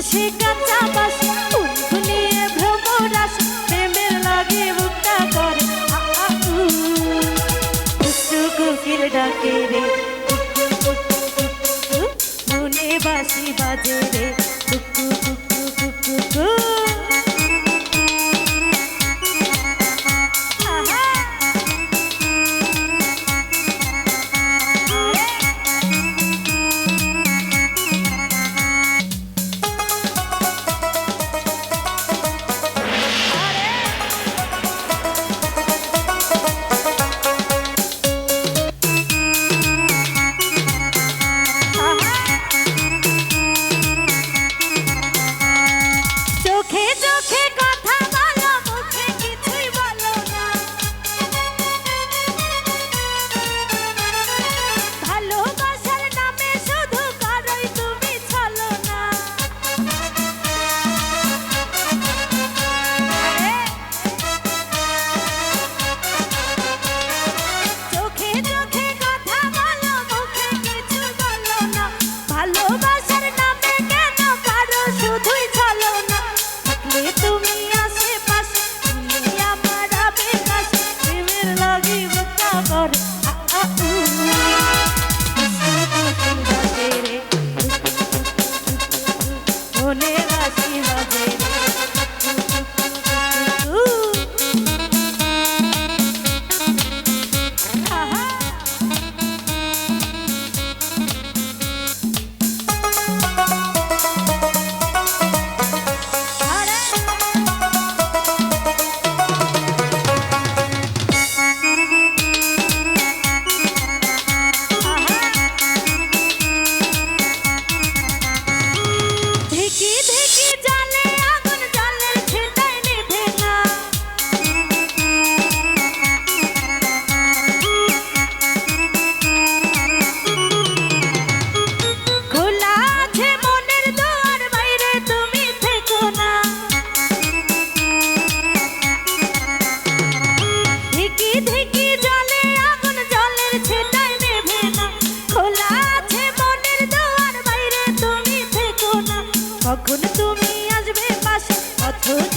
হাসি কাঁচা বাসি নিয়ে ভ্রমর আসে প্রেমের লাগে বুকটা করে কুকির বাজে রে টুকু টুকু ঢোলে বাসি বাজে কখন তুমি আসবে পাশে? অথচ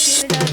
feel that